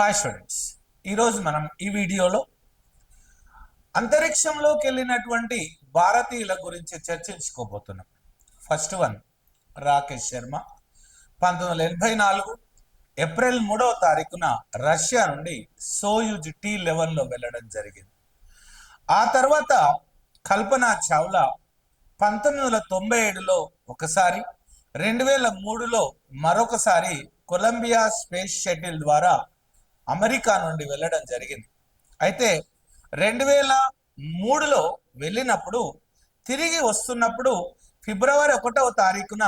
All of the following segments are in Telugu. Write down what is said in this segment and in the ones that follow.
హాయ్ స్టూడెంట్స్ ఈరోజు మనం ఈ వీడియోలో అంతరిక్షంలోకి వెళ్ళినటువంటి భారతీయుల గురించి చర్చించుకోబోతున్నాం. ఫస్ట్ వన్ రాకేష్ శర్మ పంతొమ్మిది వందల ఎనభై నాలుగు ఏప్రిల్ మూడవ తారీఖున రష్యా నుండి సోయూజ్ టీ లెవెన్లో వెళ్ళడం జరిగింది. ఆ తర్వాత కల్పనా చావ్లా పంతొమ్మిది వందల తొంభై ఏడులో ఒకసారి రెండు వేల మూడులో మరొకసారి కొలంబియా స్పేస్ షటిల్ ద్వారా అమెరికా నుండి వెళ్ళడం జరిగింది. అయితే రెండు వేల మూడులో వెళ్ళినప్పుడు తిరిగి వస్తున్నప్పుడు ఫిబ్రవరి ఒకటవ తారీఖున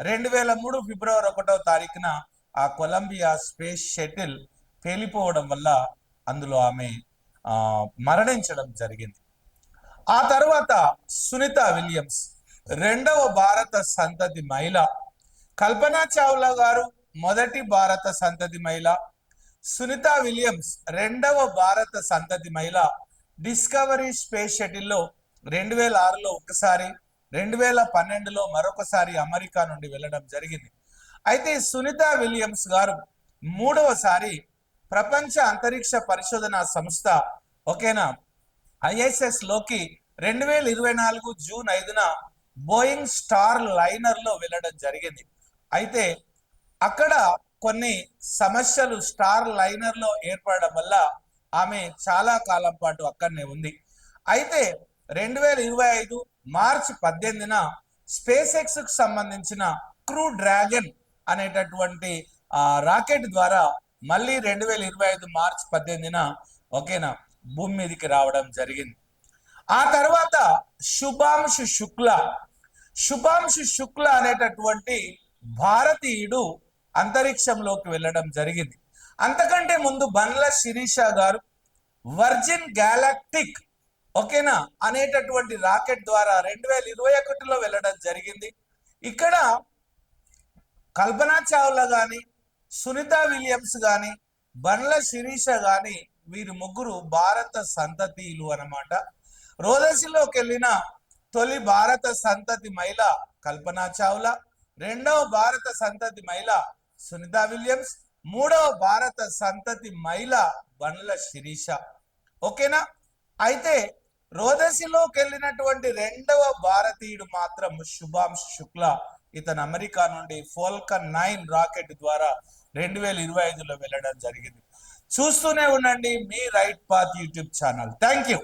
రెండు వేల మూడు ఫిబ్రవరి ఒకటవ తారీఖున ఆ కొలంబియా స్పేస్ షటిల్ పేలిపోవడం వల్ల అందులో ఆమె మరణించడం జరిగింది. ఆ తర్వాత సునీత విలియమ్స్ రెండవ భారత సంతతి మహిళ కల్పనా చావ్లా గారు మొదటి భారత సంతతి మహిళ సునీత విలియమ్స్ రెండవ భారత సంతతి మహిళ డిస్కవరీ స్పేస్ షటిల్లో రెండు వేల ఆరులో ఒకసారి రెండు వేల పన్నెండులో మరొకసారి అమెరికా నుండి వెళ్ళడం జరిగింది. అయితే సునీత విలియమ్స్ గారు మూడవసారి ప్రపంచ అంతరిక్ష పరిశోధన సంస్థ ఓకేనా ఐఎస్ఎస్లోకి రెండు వేల ఇరవై నాలుగు జూన్ ఐదున బోయింగ్ స్టార్ లైనర్లో వెళ్ళడం జరిగింది. అయితే అక్కడ కొన్ని సమస్యలు స్టార్ లైనర్లో ఏర్పడడం వల్ల ఆమె చాలా కాలం పాటు అక్కడనే ఉంది. అయితే రెండు వేల ఇరవై ఐదు మార్చి పద్దెనిమిదిన స్పేస్ ఎక్స్కు సంబంధించిన క్రూ డ్రాగన్ అనేటటువంటి ఆ రాకెట్ ద్వారా మళ్ళీ రెండు వేల ఇరవై ఐదు మార్చ్ పద్దెనిమిదిన ఓకేనా భూమి మీదకి రావడం జరిగింది. ఆ తర్వాత శుభాంశు శుక్ల శుభాంశు శుక్ల అనేటటువంటి భారతీయుడు అంతరిక్షంలోకి వెళ్ళడం జరిగింది. అంతకంటే ముందు బండ్ల శిరీష గారు వర్జిన్ గ్యాలాక్టిక్ ఓకేనా అనేటటువంటి రాకెట్ ద్వారా రెండు వేల ఇరవై ఒకటిలో వెళ్ళడం జరిగింది. ఇక్కడ కల్పనా చావ్లా గాని సునీత విలియమ్స్ గాని బండ్ల శిరీష గాని వీరు ముగ్గురు భారత సంతతిలు అనమాట రోదసిలోకి వెళ్ళిన తొలి భారత సంతతి మహిళ కల్పనా చావ్లా రెండవ భారత సంతతి మహిళ సునీత విలియమ్స్ మూడవ భారత సంతతి మహిళ బండ్ల శిరీష. ఓకేనా? అయితే రోదసిలోకి వెళ్ళినటువంటి రెండవ భారతీయుడు మాత్రం శుభాంశ్ శుక్ల. ఇతను అమెరికా నుండి ఫోల్కన్ నైన్ రాకెట్ ద్వారా రెండు వేల ఇరవై ఐదులో వెళ్ళడం జరిగింది. చూస్తూనే ఉండండి మీ right path YouTube channel. Thank you